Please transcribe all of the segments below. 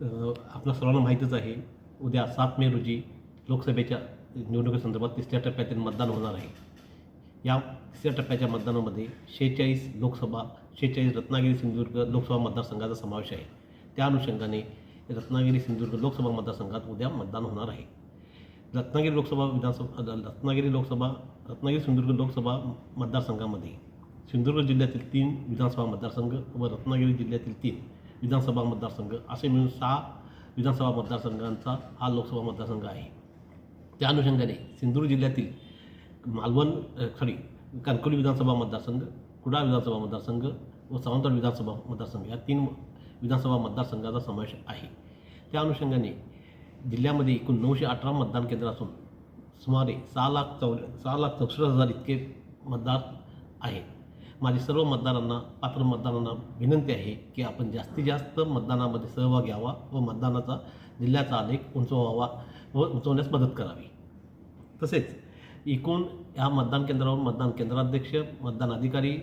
आपल्या सर्वांना माहीतच आहे उद्या सात मे रोजी लोकसभेच्या निवडणुकीसंदर्भात तिसऱ्या टप्प्यातील मतदान होणार आहे. या तिसऱ्या टप्प्याच्या मतदानामध्ये शेहेचाळीस लोकसभा शेहेचाळीस रत्नागिरी सिंधुदुर्ग लोकसभा मतदारसंघाचा समावेश आहे. त्या अनुषंगाने रत्नागिरी सिंधुदुर्ग लोकसभा मतदारसंघात उद्या मतदान होणार आहे. रत्नागिरी लोकसभा विधानसभा रत्नागिरी लोकसभा रत्नागिरी सिंधुदुर्ग लोकसभा मतदारसंघामध्ये सिंधुदुर्ग जिल्ह्यातील तीन विधानसभा मतदारसंघ व रत्नागिरी जिल्ह्यातील तीन विधानसभा मतदारसंघ असे मिळून सहा विधानसभा मतदारसंघांचा हा लोकसभा मतदारसंघ आहे. त्या अनुषंगाने सिंधुदुर्ग जिल्ह्यातील मालवण सॉरी कणकवली विधानसभा मतदारसंघ कुडाळ विधानसभा मतदारसंघ व सावंतवाड विधानसभा मतदारसंघ या तीन विधानसभा मतदारसंघाचा समावेश आहे. त्या अनुषंगाने जिल्ह्यामध्ये एकूण नऊशे अठरा मतदान केंद्र असून सुमारे सहा लाख चौ सहा लाख चौसष्ट हजार इतके मतदार आहेत. माझी सर्व मतदारांना पात्र मतदारांना विनंती आहे की आपण जास्तीत जास्त मतदानामध्ये सहभाग घ्यावा व मतदानाचा जिल्ह्याचा आलेख उंचवावा व उंचवण्यास मदत करावी. तसेच एकूण ह्या मतदान केंद्रावर मतदान केंद्राध्यक्ष मतदान अधिकारी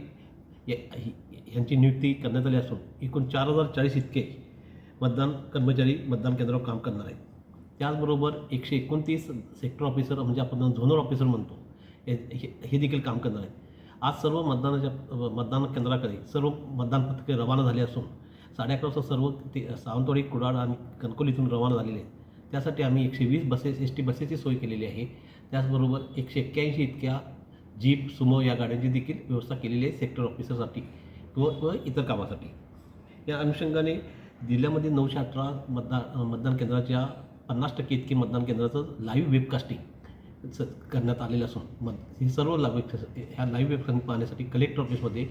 यांची नियुक्ती करण्यात आली असून एकूण चार हजार चाळीस इतके मतदान कर्मचारी मतदान केंद्रावर काम करणार आहेत. त्याचबरोबर एकशे एकोणतीस सेक्टर ऑफिसर म्हणजे आपण झोनल ऑफिसर म्हणतो हे हे- हे देखील काम करणार आहेत. आज सर्व मतदानाच्या मतदान केंद्राकडे सर्व मतदान पथके रवाना झाली असून साडे अकरा वाजता सर्व ते सावंतवाडी कुडाळ आणि कणकोलीतून रवाना झालेले आहेत. त्यासाठी आम्ही एकशे वीस बसेस एस टी बसेसची सोय केलेली आहे. त्याचबरोबर एकशे एक्क्याऐंशी इतक्या जीप सुमो या गाड्यांची देखील व्यवस्था केलेली आहे सेक्टर ऑफिसरसाठी व व इतर कामासाठी. या अनुषंगाने जिल्ह्यामध्ये नऊशे अठरा मतदान मतदान केंद्राच्या पन्नास टक्के इतके मतदान केंद्राचं लाईव्ह वेबकास्टिंग स करण्यात आलेलं असून मग ही सर्व लाईव्ह ह्या लाईव्ह वेबसाईट पाहण्यासाठी कलेक्टर ऑफिसमध्ये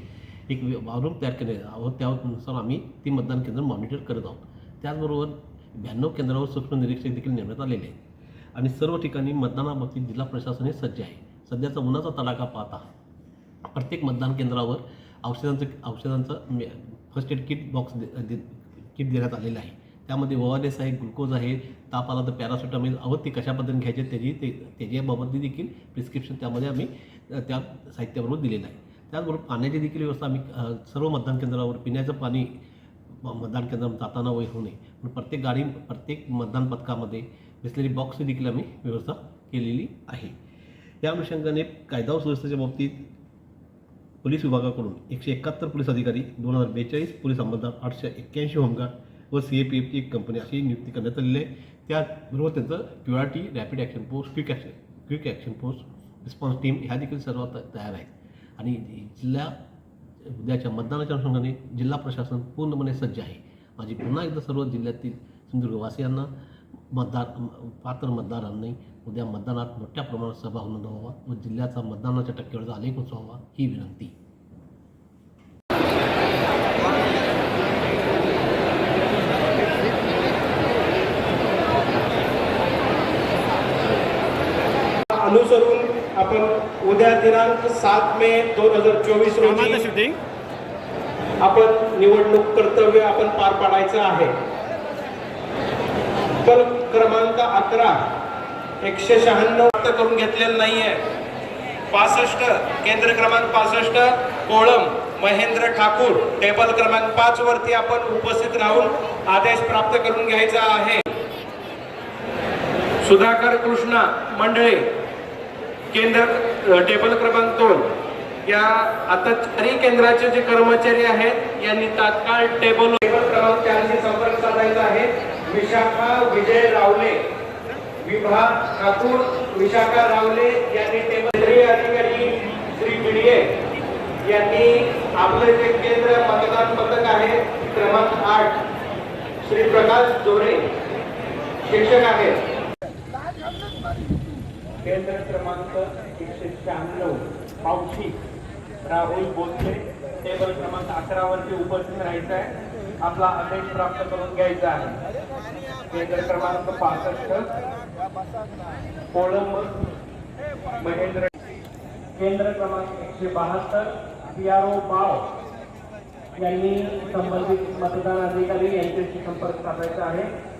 एक वॉरूम तयार केले आहोत त्यानुसार आम्ही ती मतदान केंद्र मॉनिटर करत आहोत. त्याचबरोबर ब्याण्णव केंद्रावर सूक्ष्म निरीक्षक देखील नेमण्यात आलेले आहेत. आणि सर्व ठिकाणी मतदानाबाबतीत जिल्हा प्रशासन हे सज्ज आहे. सध्याचा उन्हाचा तडाखा पाहता प्रत्येक मतदान केंद्रावर औषधांचं औषधांचं फर्स्ट एड किट बॉक्स दे किट देण्यात आलेलं आहे. त्यामध्ये ओआरएस आहे ग्लुकोज आहे ताप आला तर पॅरासिटामॉल. अहो ते कशा पद्धतीने घ्यायचे त्याची ते त्याच्याबाबत देखील प्रिस्क्रिप्शन त्यामध्ये आम्ही त्या साहित्याबरोबर दिलेलं आहे. त्याचबरोबर पाण्याची देखील व्यवस्था आम्ही सर्व मतदान केंद्रावर पिण्याचं पाणी मतदान केंद्रावर जाताना वय होणे पण प्रत्येक गाडी प्रत्येक मतदान पथकामध्ये बिसलेली बॉक्सची देखील आम्ही व्यवस्था केलेली आहे. या अनुषंगाने कायदा व सुव्यवस्थेच्या बाबतीत पोलीस विभागाकडून एकशे एकाहत्तर पोलीस अधिकारी दोन हजार बेचाळीस पोलीस अंमलदार आठशे एक्क्याऐंशी होमगार्ड व सी ए पी एफची एक कंपनी अशी नियुक्ती करण्यात आलेली आहे. त्याचबरोबर त्यांचं Q R T rapid action force quick action quick action force response team ह्या देखील सर्व तयार आहेत. आणि जिल्हा उद्याच्या मतदानाच्या अनुषंगाने जिल्हा प्रशासन पूर्णपणे सज्ज आहे. माझी पुन्हा एकदा सर्व जिल्ह्यातील सिंधुदुर्गवासियांना मतदार पात्र मतदारांनी उद्या मतदानात मोठ्या प्रमाणात सहभाग नोंदवावा व जिल्ह्याचा मतदानाच्या टक्केवारीचा आलेख उचवावा ही विनंती. अनुसरून आपण उद्या दिनांक सात मे दोन हजार चोवीस रोजी आपण निवडणूक कर्तव्य आपण पार पाडायचं आहे. कल क्रमांक अकरा एकशे शहाण्णव करून घेतलेलं नाहीये. पासष्ट केंद्र क्रमांक पासष्ट कोळम महेंद्र ठाकूर टेबल क्रमांक पाच वरती आपण उपस्थित राहून आदेश प्राप्त करून घ्यायचा आहे. सुधाकर कृष्णा मंडळे केंद्र टेबल क्रमांक दोन. या आता चारही केंद्राचे जे कर्मचारी आहेत यांनी तात्काळ टेबल टेबल क्रमांक त्यांशी संपर्क साधायचा आहे. विशाखा विजय रावले विभाग ठाकूर विशाखा रावले यांनी टेबल श्री अधिकारी श्री बिडिये यांनी आपलं जे केंद्र मतदान पथक आहे क्रमांक आठ श्री प्रकाश जोरे शिक्षक आहेत. केंद्र क्रमांक एकशे शहाण्णव पावशी. राहुल बोलते टेबल क्रमांक अकरावरती उपस्थित राहायचं आहे आपला आदेश प्राप्त करून घ्यायचा आहे. केंद्र क्रमांक पासष्ट कोळंब महेंद्र. केंद्र क्रमांक एकशे बहात्तर पी आर ओ पाव. यांनी संबंधित मतदान अधिकारी यांच्याशी संपर्क साधायचा आहे.